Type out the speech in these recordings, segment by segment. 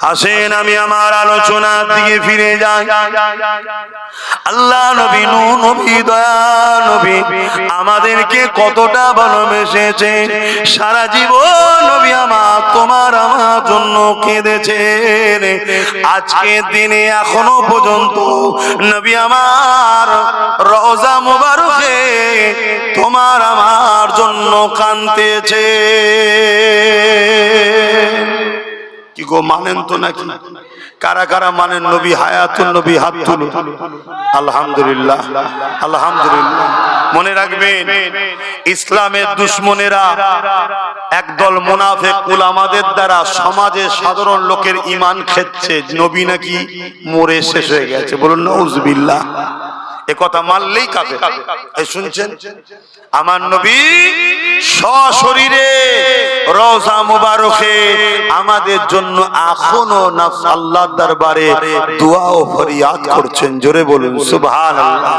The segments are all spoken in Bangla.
আসেন, আমি আমার আলোচনার দিকে ফিরে যাই। আল্লাহ নবী নূ নবী, দয়া নবী আমাদেরকে কতটা ভালোবেসেছে। সারা জীবন নবী আমার, তোমার আমার জন্য কেঁদেছেন। আজকে দিনে এখনও পর্যন্ত নবী আমার রওজা মুবারকে তোমার আমার জন্য কানতেছে কি গো, মানেন তো নাকি? কারা কারা মানেন নবী হায়াতুল নবী হাত তুলুন আলহামদুলিল্লাহ আলহামদুলিল্লাহ। মনে রাখবেন, ইসলামের দুশ্মনেরা একদল মোনাফেক আমাদের দ্বারা সমাজে সাধারণ লোকের ইমান খেচ্ছে। নবী নাকি মরে শেষ হয়ে গেছে। বলুন, নউজবিল্লাহ। এ কথা মানলেই কাফে এই শুনছেন? আমার নবী সশরীরে রওজা মুবারকে আমাদের জন্য এখনও নাফস আল্লাহর দরবারে দোয়া ও ফরিয়াদ করছেন। জোরে বলুন সুবহানাল্লাহ।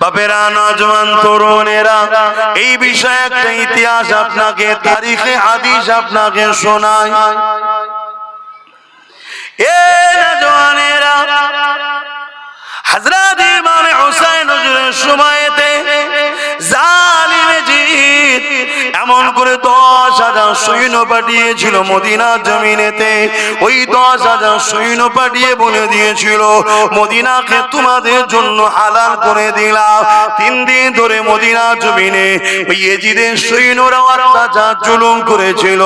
বাপেরা নজওয়ান তরুণেরা এই বিষয়ে একটা ইতিহাস আপনাকে তারিখে হাদিস আপনাকে শোনায় হাজার সৈন্য পাঠিয়েছিল মদিনা জমিনেতে। ওই দশ হাজার সৈন্য পাঠিয়ে বলে দিয়েছিল, মদিনাকে তোমাদের জন্য করে দিলাম। তিন দিন ধরে মদিনা জমিনে ওই এজিদের অত্যাচার জুলুম করেছিল।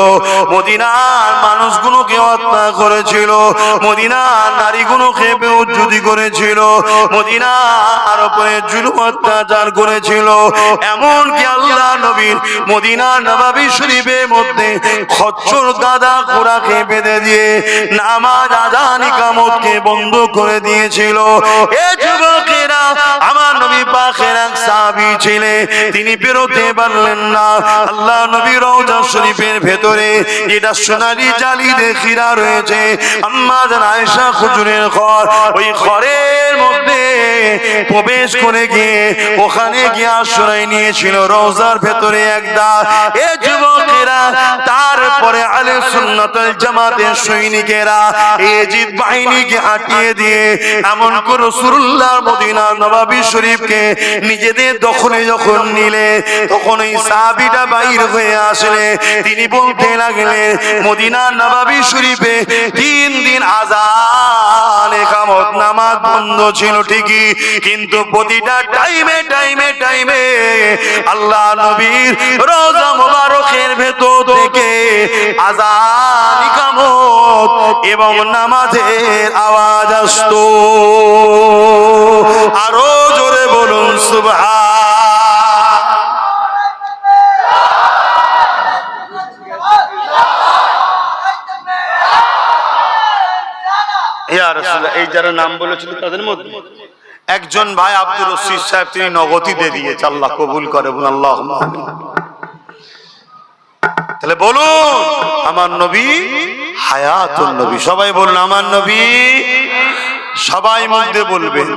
মদিনার মানুষগুলোকে হত্যা করেছিল। মদিনার নারীগুলোকে করেছিল। মদিনার উপরে জুলুম অত্যাচার করেছিল। আল্লাহ মদিনার নবাবী শরীফের মধ্যে খচ্চর গাদা ঘোড়াকে বেঁধে দিয়ে নামাজ আদানি কামতকে বন্ধ করে দিয়েছিল। এ যুবকেরা আমার নবী পাখের এক সাহাবী ছিলেন তিনি বেরোতে পারলেন না। আল্লাহ নবী রওজা শরীফের ভেতরে যেটা সোনালি জালি দেখিরা রয়েছে, আম্মা আয়েশা খুজুরের ঘর, ওই ঘরের মধ্যে প্রবেশ করে গিয়ে ওখানে গিয়ে আশ্রয় নিয়েছিল রওজার ভেতরে একটা এ যুবকেরা, তারপরে আলে সুন্নাতুল জামাতের সৈনিকেরা এজিদ বাহিনীকে হাঁটিয়ে দিয়ে এমন করে রাসূলুল্লাহ মদিনা নবাবী শরীফকে নিজেদের দখলে যখন নিলে, তখন ওই সাহাবীটা বাইর হয়ে আসলে তিনি বলতে লাগলেন, মদিনা নবাবী শরীফে তিন দিন আজান, একামত নামাজ বন্ধ ছিল ঠিকই, কিন্তু প্রতিটা টাইমে টাইমে টাইমে আল্লাহ নবীর রোজা মোবারকের ভেতর থেকে আজান ইকামত এবং নামাজের আওয়াজ আসতো। আরও জোরে বলুন, সুবহান। এই যারা নাম বলেছিল তাদের মধ্যে একজন ভাই আব্দুর রশিদ সাহেব, তিনি নগতিতে দিয়েছে, আল্লাহ কবুল করে আল্লাহ তাহলে বলুন, আমার নবী হায়াতুল নবী, সবাই বলুন, আমার নবী সবাই মধ্যে বলবেন।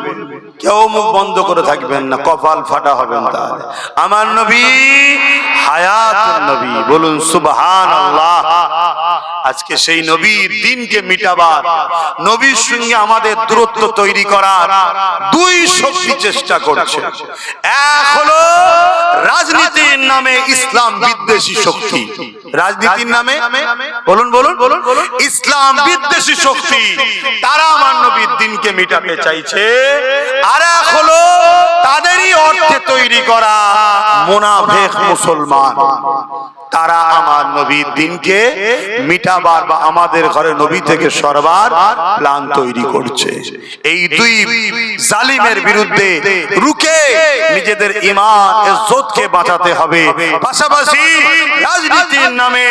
কেউ মুখ বন্ধ করে থাকবেন না, কপাল ফাটা হবেন তাহলে। আমার নবী হায়াতুল নবী, বলুন সুবহান আল্লাহ আজকে সেই নবীর দিনকে মিটাবার, নবীর সঙ্গে আমাদের দূরত্ব তৈরি করার দুই শক্তি চেষ্টা করছে। এক হলো রাজনীতির নামে ইসলাম বিদ্বেষী শক্তি। রাজনীতির নামে? বলুন বলুন বলুন। বলুন ইসলাম বিদ্বেষী শক্তি। তারা আমার নবীর দিনকে মিটাতে চাইছে। আর এক হলো তাদেরই অর্থে তৈরি করা মোনাফেক মুসলমান। তারা আমার নবীর দিনকে মিটাবার বা আমাদের ঘরে নবী থেকে সরবার প্ল্যান তৈরি করছে। এই দুই জালিমের বিরুদ্ধে রুকে নিজেদের ইমান ইজ্জতকে বাঁচাতে হবে। পাশাপাশি রাজনীতির নামে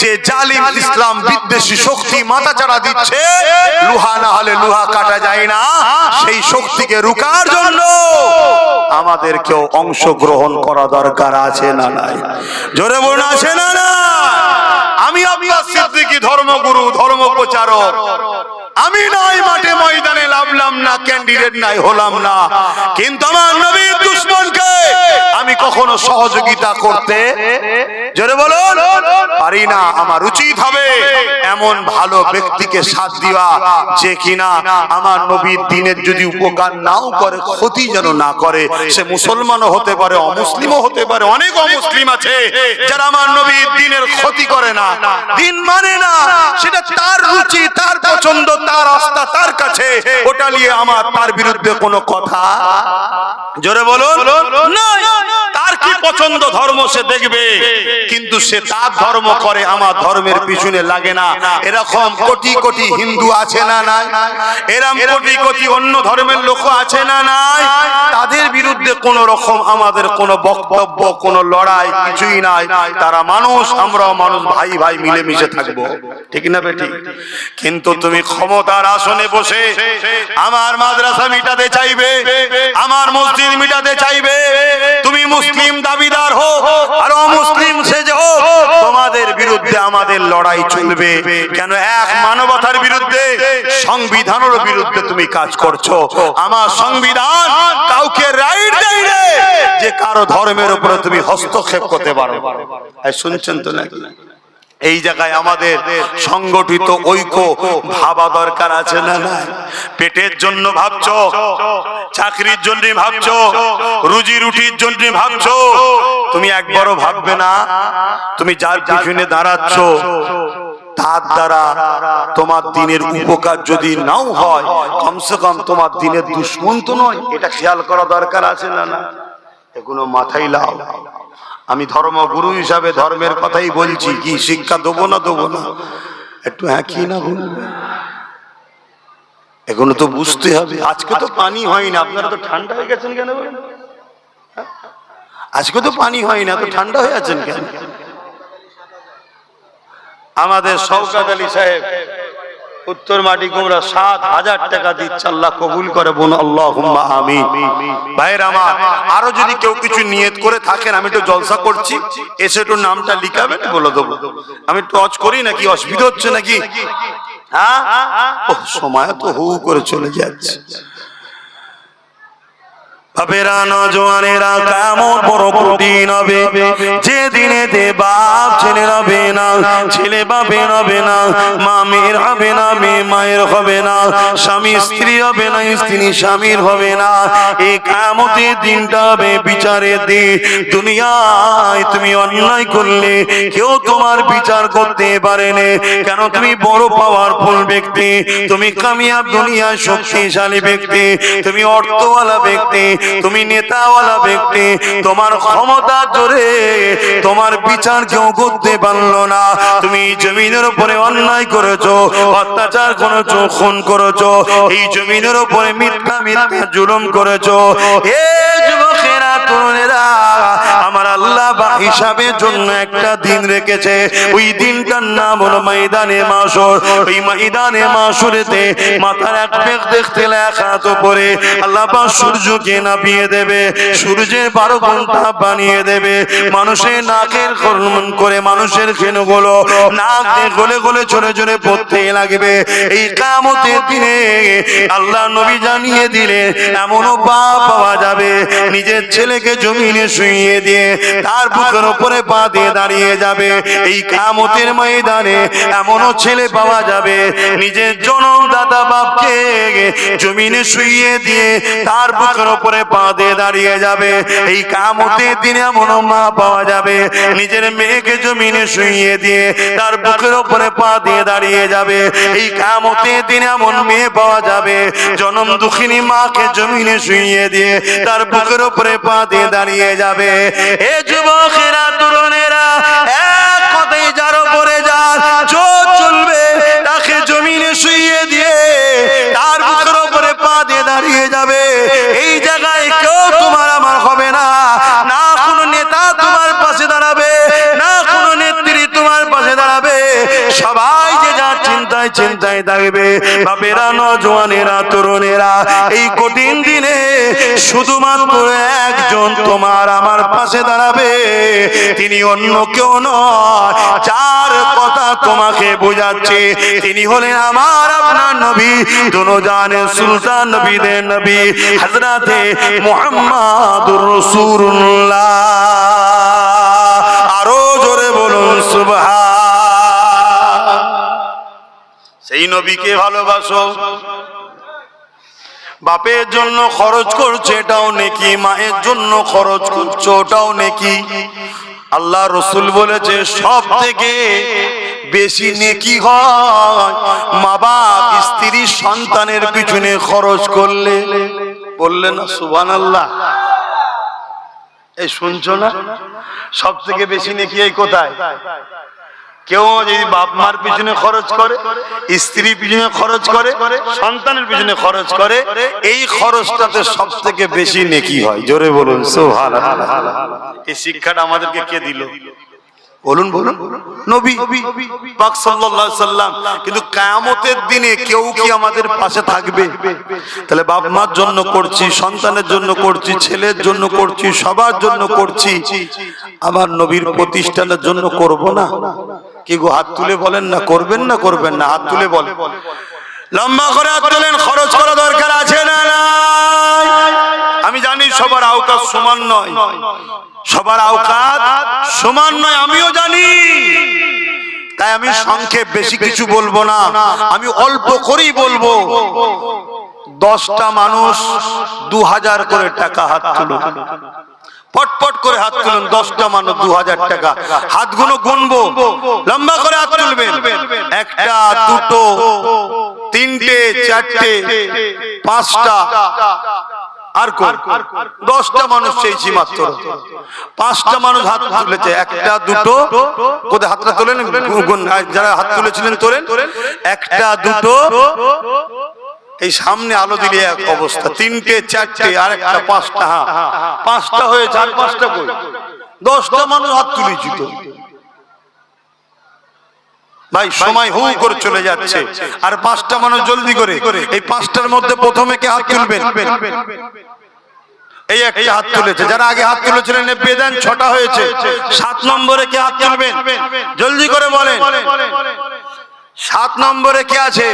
যে জালিম ইসলাম বিদ্বেষী শক্তি মাথাচাড়া দিচ্ছে, লোহা না হলে লোহা কাটা যায় না। সেই শক্তিকে রুকার জন্য আমাদেরকেও অংশগ্রহণ করা দরকার আছে না নাই? জোরে বলুন, আছে না না আমি আব্বাস সিদ্দিকী ধর্মগুরু ধর্ম প্রচারক আমি নাই মাঠে ময়দানে লাভলাম না ক্যান্ডিডেট নাই, হলাম না। কিন্তু আমার নবীর দুশ্মনকে আমি কখনো সহযোগিতা করতে জোরে বলো পারি না। আমার উচিত হবে এমন ভালো ব্যক্তিকে সাথ দিবা যে কিনা আমার নবীর দিনের যদি উপকার নাও করে, ক্ষতি যেন না করে, সে মুসলমানও হতে পারে, অমুসলিমও হতে পারে, অনেক অমুসলিম আছে যারা আমার নবীর দিনের ক্ষতি করে না। দিন মানে না, সেটা তার রুচি, তার পছন্দ তার আস্থা তার কাছে ওটা নিয়ে আমার তার বিরুদ্ধে কোনো কথা? জোরে বলুন। নয়। পছন্দ ধর্ম সে দেখবে, কিন্তু সে তার ধর্ম করে আমার ধর্মের পিছনে লাগে না। এরকম কোটি কোটি হিন্দু আছে না নাই? এরকম কোটি কোটি অন্য ধর্মের লোক আছে না নাই? তাদের বিরুদ্ধে কোন রকম আমাদের কোনো বক্তব্য, কোনো লড়াই কিছুই নাই। তারা মানুষ, আমরাও মানুষ, ভাই ভাই মিলেমিশে থাকব। ঠিক না বেটি? কিন্তু তুমি ক্ষমতার আসনে বসে আমার মাদ্রাসা মিটাতে চাইবে, আমার মসজিদ মিটাতে চাইবে মুসলিম দাবিদার হো আর অমুসলিম সেজে হো তোমাদের বিরুদ্ধে আমাদের লড়াই চলবে। কেন এক মানবতার বিরুদ্ধে সংবিধানের বিরুদ্ধে তুমি কাজ করছ। আমার সংবিধান কাউকে রাইট দেয় না যে কারও ধর্মের উপরে তুমি হস্তক্ষেপ করতে পারো। শুনছেন তো নাকি? এই জায়গায় আমাদের সংগঠিত ঐক্য ভাবা দরকার আছে না না পেটের জন্য ভাবছ? চাকরির জন্য ভাবছ? রুজি রুটির জন্য ভাবছ? তুমি একবারও ভাববে না? তুমি যার পিছনে দাঁড়াচ্ছ, তার দ্বারা তোমার দিনের উপকার যদি নাও হয়, কমসে কম তোমার দিনের দুশ্মন তো নয়। এটা খেয়াল করা দরকার আছে না না এগুলো মাথায় লাও। আমি ধর্মগুরু হিসাবে ধর্মের কথাই বলছি, কি শিক্ষা দেবো না দেবো না? একটু হ্যাঁ কি না বলবে এগুলো তো বুঝতে হবে। আজকে তো পানি হয় না আপনারা তো ঠান্ডা হয়ে গেছেন কেন? আজকে তো পানি হয় না তো ঠান্ডা হয়ে আছেন কেন? আমাদের শওকাত আলী সাহেব উত্তর মাটি কুমড়া সাত হাজার টাকা দিচ্ছে আল্লাহ কবুল করে বোন আল্লাহ আমি ভাইয়ের আমার, আরও যদি কেউ কিছু নিয়ত করে থাকেন, আমি তো জলসা করছি, এসে একটু নামটা লিখাবেন, বলে দেবো। আমি টচ করি নাকি, অসুবিধা হচ্ছে নাকি? হ্যাঁ? সময় তো হু করে চলে যাচ্ছে। বাপেরা বড় যে দে বাপ ছেলে না ছেলে না, মা মেয়ের হবে না, মেয়ে মায়ের হবে না, স্বামী স্ত্রী হবে না, স্ত্রী স্বামীর হবে না। এই কামতের দিনটা হবে বিচারের দিন। দুনিয়ায় তুমি অন্যায় করলে কেউ তোমার বিচার করতে পারে না। কেন তুমি বড় পাওয়ারফুল ব্যক্তি? তুমি কামিয়াব দুনিয়ায় শক্তিশালী ব্যক্তি। তুমি অর্থওয়ালা ব্যক্তি। তুমি নেতাওয়ালা ব্যক্তি, তোমার ক্ষমতা জোরে, তোমার বিচার কেউ করতে পারল না। তুমি জমিনের উপরে অন্যায় করেছ, অত্যাচার করেছ, খুন করেছ, এই জমিনের উপরে মিথ্যা মিথ্যা জুলুম করেছ। এ যুবকেরা, তরুণেরা, আমার আল্লাহ বা হিসাবের জন্য একটা দিন রেখেছে। ওই দিনটার নাম হলো ময়দানে মাসর ওই ময়দানে মাসুরেতে মাথার এক দেখতে লেখা তো পরে আল্লাহ সূর্যকে নাপিয়ে দেবে, সূর্যের বারো ঘণ্টা বানিয়ে দেবে, মানুষের নাকের কর্মন করে মানুষের খেনুগুলো নাক গলে গলে চলে চলে পড়তে লাগবে। এই কামতের দিনে আল্লাহ নবী জানিয়ে দিলে এমনও পা পাওয়া যাবে। নিজের ছেলেকে জমিনে শুইয়ে দিয়ে তার বুকের উপরে পা দিয়ে দাঁড়িয়ে যাবে। এই কামতের ময়দানে এমনও ছেলে পাওয়া যাবে, নিজের জনমদাতা বাপকে জমিনে শুইয়ে দিয়ে তার বুকের উপরে পা দিয়ে দাঁড়িয়ে যাবে। এই কামতের দিনে এমনও মা পাওয়া যাবে। নিজের মেয়েকে জমিনে শুইয়ে দিয়ে তার বুকের উপরে পা দিয়ে দাঁড়িয়ে যাবে। এই কামতের দিনে এমন মেয়ে পাওয়া যাবে। জনম দুঃখিনী মাকে জমিনে শুইয়ে দিয়ে তার বুকের উপরে পা দিয়ে দাঁড়িয়ে যাবে। এ যুবকেরা, তরুণেরা চিন্তায় চিন্তায় থাকবে। বাপেরা নজওয়ানেরা তরুণেরা, এই কঠিন দিনে শুধুমাত্র একজন তোমার আমার পাশে দাঁড়াবে। তিনি অন্য কেউ নয়, যার কথা তোমাকে বোঝাচ্ছে। তিনি হলেন আমার আপনার নবী দোনো জানে সুলতান নবীদের নবী হজরতে মোহাম্মদুর রসুল্লাহ সেই নবীকে ভালোবাসো। বাপের জন্য খরচ করছে, এটাও নেকি। মায়ের জন্য খরচ করছ, ওটাও নেকি। আল্লাহ রসুল বলেছে সব থেকে বেশি নেকি হয় মা বাপ স্ত্রী, সন্তানের পিছনে খরচ করলে। বললেন সুবান আল্লাহ এই শুনছো না? সব থেকে বেশি নেকি এই কোথায়? কেউ যদি বাপ মার পিছনে খরচ করে, স্ত্রী পিছনে খরচ করে, সন্তানের পিছনে খরচ করে, এই খরচটাতে সব থেকে বেশি নেকি হয়। জোরে বলুন এই শিক্ষাটা আমাদেরকে কে দিল? বলুন বলুন। নবী, পাক সাল্লাল্লাহু সাল্লাম। কিন্তু কিয়ামতের দিনে কেউ কি আমাদের পাশে থাকবে? তাহলে বাপ মার জন্য করছি, সন্তানের জন্য করছি, ছেলের জন্য করছি, সবার জন্য করছি। আমার নবীর প্রতিষ্ঠানের জন্য করব না? কি গো, হাত তুলে বলেন না, করবেন না করবেন না, হাত তুলে বলেন। লম্বা করে হাত তোলেন, খরচ করা দরকার আছে না আমি জানি সবার আওকাত সমান নয়। সবার আওকাত সমান নয়, আমিও জানি। তাই আমি সংক্ষেপ বেশি কিছু বলব না। আমি অল্প করেই বলব। দশটা মানুষ দু হাজার করে টাকা হাত তুলো। পটপট করে হাত তুলুন দশটা মানুষ দু হাজার টাকা। হাতগুলো গুনবো লম্বা করে হাত তুলবেন। একটা দুটো তিনটে চারটে পাঁচটা আর দশটা মানুষ চেয়েছি মাত্র পাঁচটা মানুষ হাত তুলেছে। একটা দুটো কোথায় হাতটা তোলেন? যারা হাত তুলেছিলেন তোলেন একটা দুটো এই সামনে আলো দিলে এক অবস্থা। তিনটে, চারটে আর একটা পাঁচটা হা পাঁচটা হয়ে চার পাঁচটা কই? দশটা মানুষ হাত তুলেছি তো ভাই, সময় হু করে চলে যাচ্ছে। আর পাঁচটা মানুষ জলদি করে। এই পাঁচটার মধ্যে প্রথমে কে হাত তুলবেন? এই একটা হাত তুলেছে। যারা আগে হাত তুলেছিলেন বেদান ছটা হয়েছে। সাত নম্বরে কে হাত তুলবেন? জলদি করে বলেন। সাত নম্বরে কে আছে?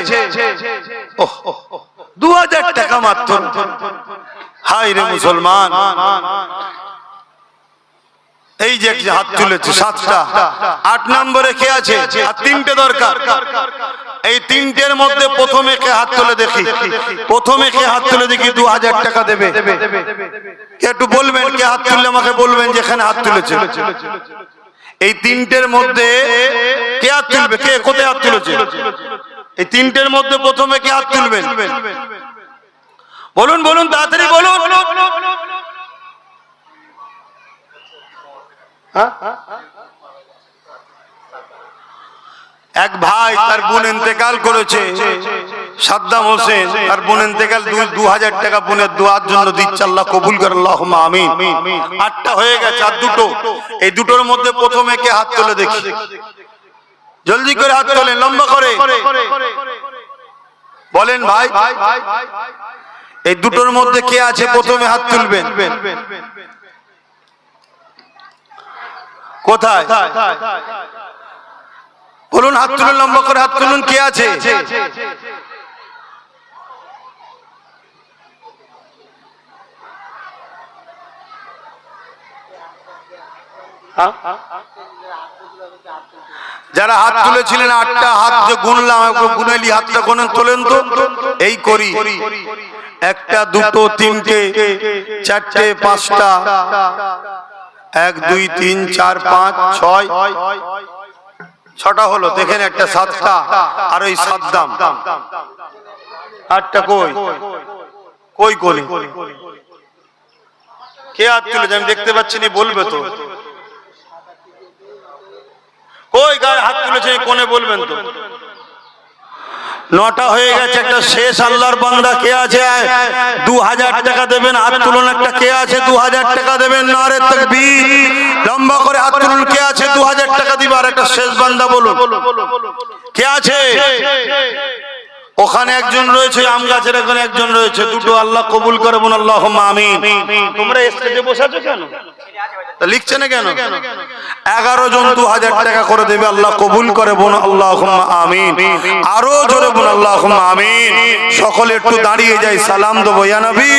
দু হাজার টাকা মাত্র। হাই রে মুসলমান। এই যে হাত তুলেছে, সাতটা। আট নম্বরে কে আছে? আর তিনটে দরকার। এই তিনটের মধ্যে প্রথমে কে হাত তুলে দেখি? প্রথমে কে হাত তুলে দেখি দু হাজার টাকা দেবে। একটু বলবেন, কে হাত তুললে আমাকে বলবেন যেখানে হাত তুলেছে? এই তিনটের মধ্যে কে হাত তুলবে? কে কোথায় হাত তুলেছে? এই তিনটের মধ্যে প্রথমে কে হাত তুলবেন? বলুন বলুন, তাড়াতাড়ি বলুন। এক ভাই তার বোন ইন্তেকাল করেছে। সাদ্দাম হোসেন তার বোন ইন্তেকাল দু- হাজার টাকা বোনের দোয়ার জন্য দিচ্ছে আল্লাহ কবুল করে আল্লাহ আমিন। আটটা হয়ে গেছে আর দুটো। এই দুটোর মধ্যে প্রথমে কে হাত তুলে দেখি। জলদি করে হাত তোলেন, লম্বা করে। বলেন ভাই, এই দুটোর মধ্যে কে আছে প্রথমে হাত তুলবেন? কোথায়? বলুন হাত তুলুন, লম্বা করে হাত তুলুন, কে আছে? যারা হাত তুলেছিলেন আটটা, হাত যে গুনলাম গুনেলি হাতটা গুনেন, তোলেন তো। এই করি। একটা, দুটো, তিনটে, চারটে, পাঁচটা। এক, দুই, তিন, চার, পাঁচ, ছয়। ছটা হলো, দেখেন একটা সাতটা, আর ওই সাত দাম। আটটা কই? কই কই কে হাত তুলেছে? আমি দেখতে পাচ্ছি না, বলবে তো। কই গায়ে হাত তুলেছে কোনে বলবেন তো? নটা হয়ে গেছে, একটা শেষ আল্লাহর বান্দা কে আছে? দু হাজার টাকা দেবেন, হাত তুলুন, একটা কে আছে? দু হাজার টাকা দেবেন, নারে তকবীর। লম্বা করে হাত তুলুন, কে আছে? দু হাজার টাকা দিবার, একটা শেষ বান্দা বলুন। কে আছে? ওখানে একজন রয়েছে আম গাছের এখানে একজন রয়েছে দুটো আল্লাহ কবুল করে বোন আল্লাহ আমিন। তোমরা স্টেজে বসে আছো কেন? লিখছে না কেন? এগারো জন দু হাজার টাকা করে দেবে আল্লাহ কবুল করে বোন আল্লাহ আমিন। আরও জোরে বোন আল্লাহ আমিন। সকলে একটু দাঁড়িয়ে যাই সালাম দেবো ইয়া নবী।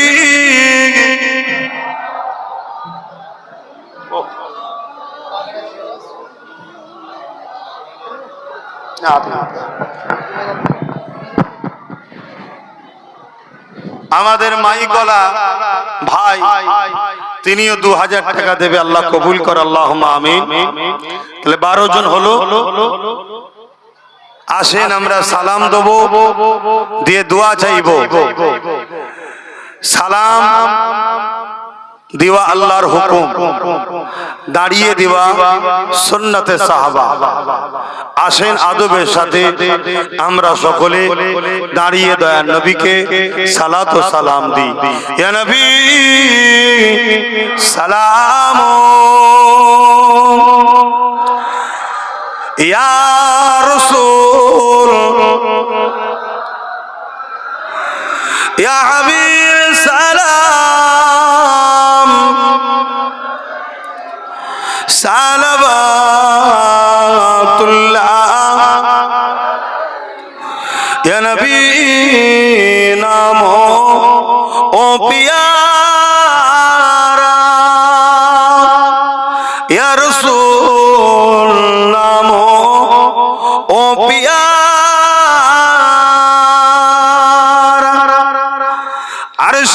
আমাদের মাই গলা ভাই তিনিও দু হাজার টাকা দেবে আল্লাহ কবুল কর আল্লাহ আমিন। তাহলে বারো জন হলো আসেন আমরা সালাম দেব দিয়ে দোয়া চাইব। সালাম দিওয়া আল্লাহর হুকুম। দাঁড়িয়ে দিওয়া সুন্নতে সাহাবা। আসেন আদবের সাথে আমরা সকলে দাঁড়িয়ে দয়া নবীকে সালাত সালাম ইয়া নবী, সালাম ইয়া রাসূল। ইয়া হাবিব। নবী নাম ও পিয়ারা নাম ও পিয়ারা। আরশ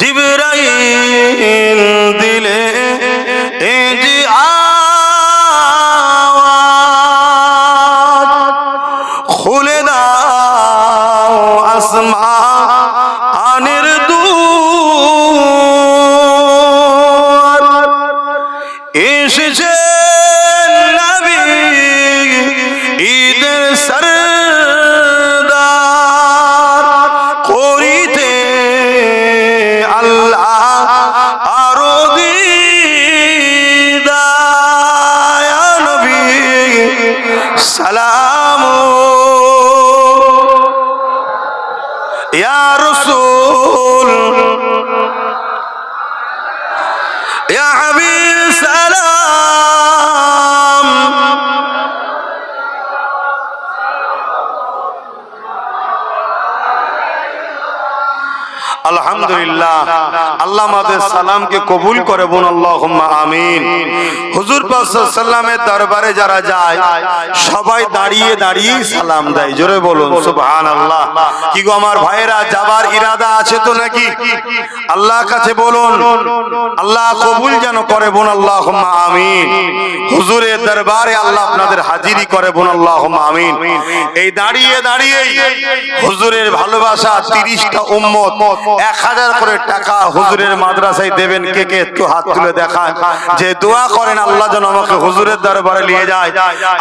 জিবরাইল দিলে ইয়া আলহামদুলিল্লাহ আল্লাহ আমাদের সালামকে কবুল করে বোন আল্লাহ আমিন। হুজুর সাল্লামের দরবারে যারা যায়, সবাই দাঁড়িয়ে দাঁড়িয়ে সালাম দেয়। জোরে বলুন, সুবহানাল্লাহ। কি গো আমার ভাইয়েরা, যাবার ইরাদা আছে তো নাকি? আল্লাহর কাছে বলুন, আল্লাহ কবুল যেন করে বোন, আল্লাহুম্মা আমিন। হুজুরের দরবারে আল্লাহ আপনাদের হাজিরি করে বোন, আল্লাহুম্মা আমিন। এই দাঁড়িয়ে দাঁড়িয়ে হুজুরের ভালোবাসা তিরিশটা উম্মত, এক হাজার করে টাকা হুজুরের মাদ্রাসায় দেবেন, কে কে একটু হাত তুলে দেখায় যে দোয়া করেন আল্লাহ যেন আমাকে হুজুরের দরবারে নিয়ে যায়।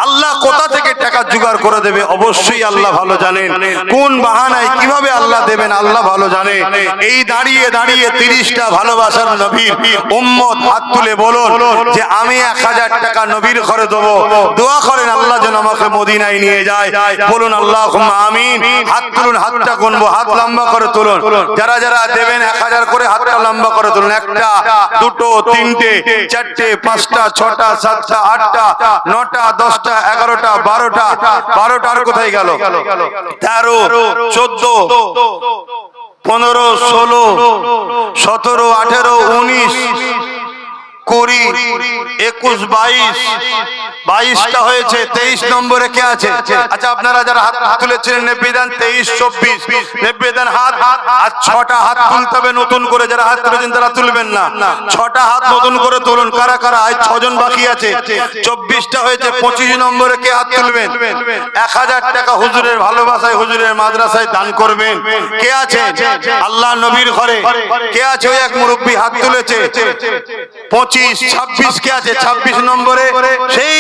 আল্লাহ কোথা থেকে টাকা জোগাড় করে দেবে? অবশ্যই আল্লাহ ভালো জানেন। কোন বাহানায় কীভাবে আল্লাহ দেবেন আল্লাহ ভালো জানে। এই দাঁড়িয়ে দাঁড়িয়ে তিরিশটা ভালোবাসার নবীর উম্মত হাত তুলে বলুন যে, আমি এক হাজার টাকা নবীর ঘরে দেবো। দোয়া করেন, আল্লাহ যেন আমাকে মদিনায় নিয়ে যায়। বলুন আল্লাহ আমিন। হাত তুলুন, হাতটা গুনবো, হাত লম্বা করে তুলুন। যারা যারা দেবেন, এক হাজার করে হাতটা লম্বা করে তুলুন। একটা, দুটো, তিনটে, চারটে, পাঁচটা ছটা, সাতটা, আটটা, নটা, দশটা, এগারোটা, বারোটা বারোটা আর কোথায় গেল? তেরো, চোদ্দ, পনেরো, ষোলো, সতেরো, আঠেরো, উনিশ, কুড়ি, একুশ, বাইশ বাইশটা হয়েছে তেইশ নম্বরে কে আছে? আচ্ছা আপনারা যারা হাত তুলেছিলেন নেবেদান তেইশ চব্বিশ। নেবেদান হাত আর ছটা হাত তুলতে হবে নতুন করে যারা হাত তুলেছেন তারা তুলবেন না। ছটা হাত নতুন করে তুলুন কারা কারা? আজ ছজন বাকি আছে। চব্বিশটা হয়েছে পঁচিশ নম্বরে কে হাত তুলবেন? এক হাজার টাকা হুজুরের ভালোবাসায় হুজুরের মাদ্রাসায় দান করবেন। কে আছে আল্লাহ নবীর ঘরে। কে আছে? ওই এক মুরব্বী হাত তুলেছে। পঁচিশ ছাব্বিশ কে আছে? ছাব্বিশ নম্বরে। সেই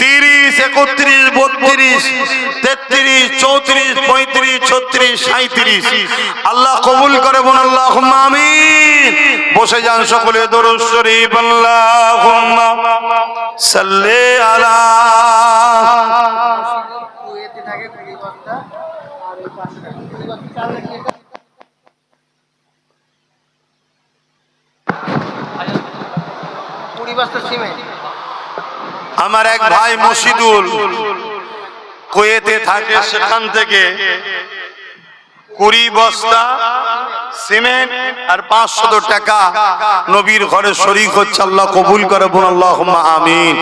তিরিশ, একত্রিশ, বত্রিশ, তেত্রিশ, চৌত্রিশ, পঁয়ত্রিশ, ছত্রিশ সাঁত্রিশ আল্লাহ কবুল করে বোন আল্লাহ আমি বসে যান সকলে, দরুদ শরীফ আল্লাহ সাল্লে আলা কুড়ি সিমেন্ট। আমার এক ভাই মসিদুল কুয়েতে থাকে, সেখান থেকে কুড়ি বস্তা সিমেন্ট আর পাঁচশত টাকা নবীর ঘরে শরিক হচ্ছে, আল্লাহ কবুল করে বোন আল্লাহ আমিন।